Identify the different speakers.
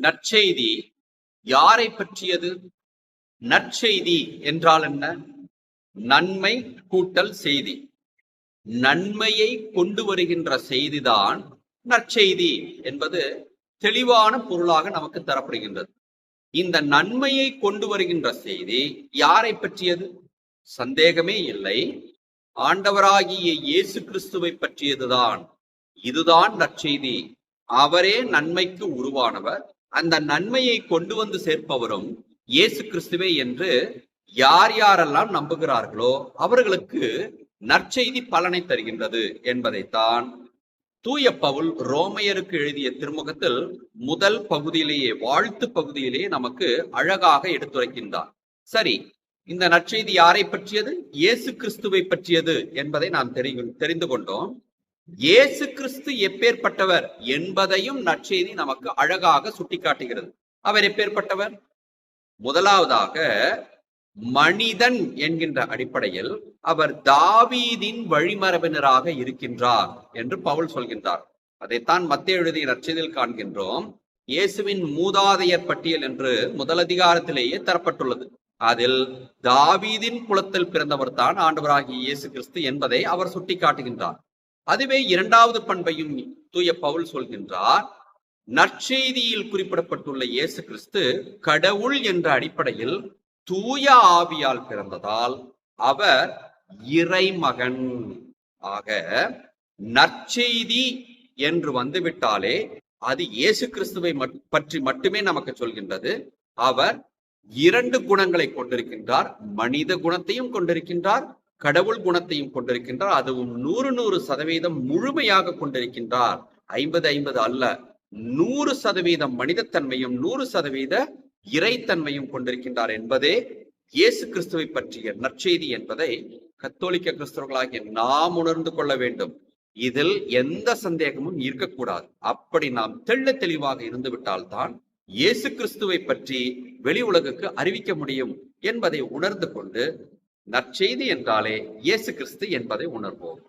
Speaker 1: நற்செய்தி யாரை பற்றியது? நற்செய்தி என்றால் என்ன? நன்மை கூட்டல் செய்தி. நன்மையை கொண்டு வருகின்ற செய்திதான் நற்செய்தி என்பது தெளிவான பொருளாக நமக்கு தரப்படுகின்றது. இந்த நன்மையை கொண்டு வருகின்ற செய்தி யாரை பற்றியது? சந்தேகமே இல்லை. ஆண்டவராகிய இயேசு கிறிஸ்துவை பற்றியதுதான். இதுதான் நற்செய்தி. அவரே நன்மைக்கு உருவானவர். அந்த நன்மையை கொண்டு வந்து சேர்ப்பவரும் இயேசு கிறிஸ்துவே என்று யார் யாரெல்லாம் நம்புகிறார்களோ அவர்களுக்கு நற்செய்தி பலனை தருகின்றது என்பதைத்தான் தூய பவுல் ரோமையருக்கு எழுதிய திருமுகத்தில் முதல் பகுதியிலேயே வாழ்த்து பகுதியிலேயே நமக்கு அழகாக எடுத்துரைக்கின்றார். சரி இந்த நற்செய்தி யாரை பற்றியது? இயேசு கிறிஸ்துவை பற்றியது என்பதை நாம் தெரி- தெரிந்து கொண்டோம். இயேசு கிறிஸ்து எப்பேற்பட்டவர் என்பதையும் நற்செய்தி நமக்கு அழகாக சுட்டிக்காட்டுகிறது. அவர் எப்பேற்பட்டவர்? முதலாவதாக மனிதன் என்கின்ற அடிப்படையில் அவர் தாவீதின் வழிமரபினராக இருக்கின்றார் என்று பவுல் சொல்கின்றார். அதைத்தான் மத்திய எழுதிய நற்செய்தியில் காண்கின்றோம். இயேசுவின் மூதாதையர் பட்டியல் என்று முதல் அதிகாரத்திலேயே தரப்பட்டுள்ளது. அதில் தாவீதின் குலத்தில் பிறந்தவர் தான் ஆண்டவராகிய இயேசு கிறிஸ்து என்பதை அவர் சுட்டி காட்டுகின்றார் அதுவே இரண்டாவது பண்பையும் தூய பவுல் சொல்கின்றார் நற்செய்தியில் குறிப்பிடப்பட்டுள்ள இயேசு கிறிஸ்து கடவுள் என்ற அடிப்படையில் தூய ஆவியால் பிறந்ததால் அவர் இறைமகன். ஆக நற்செய்தி என்று வந்துவிட்டாலே அது இயேசு கிறிஸ்துவை மட்- பற்றி மட்டுமே நமக்கு சொல்கின்றது. அவர் இரண்டு குணங்களை கொண்டிருக்கின்றார் மனித குணத்தையும் கொண்டிருக்கின்றார் கடவுள் குணத்தையும் கொண்டிருக்கின்றார். அதுவும் நூறு நூறு சதவீதம் முழுமையாக கொண்டிருக்கின்றார். ஐம்பது ஐம்பது அல்ல நூறு சதவீதம் மனிதத்தன்மையும் நூறு சதவீத இறைத்தன்மையும் கொண்டிருக்கின்றார் என்பதே இயேசு கிறிஸ்துவை பற்றிய நற்செய்தி என்பதை கத்தோலிக்க கிறிஸ்தவர்களாகிய நாம் உணர்ந்து கொள்ள வேண்டும். இதில் எந்த சந்தேகமும் இருக்கக்கூடாது. அப்படி நாம் தெள்ள தெளிவாக இருந்துவிட்டால்தான் இயேசு கிறிஸ்துவை பற்றி வெளி உலகுக்கு அறிவிக்க முடியும் என்பதை உணர்ந்து கொண்டு நற்செய்தி என்றாலே இயேசு கிறிஸ்து என்பதை உணர்வோம்.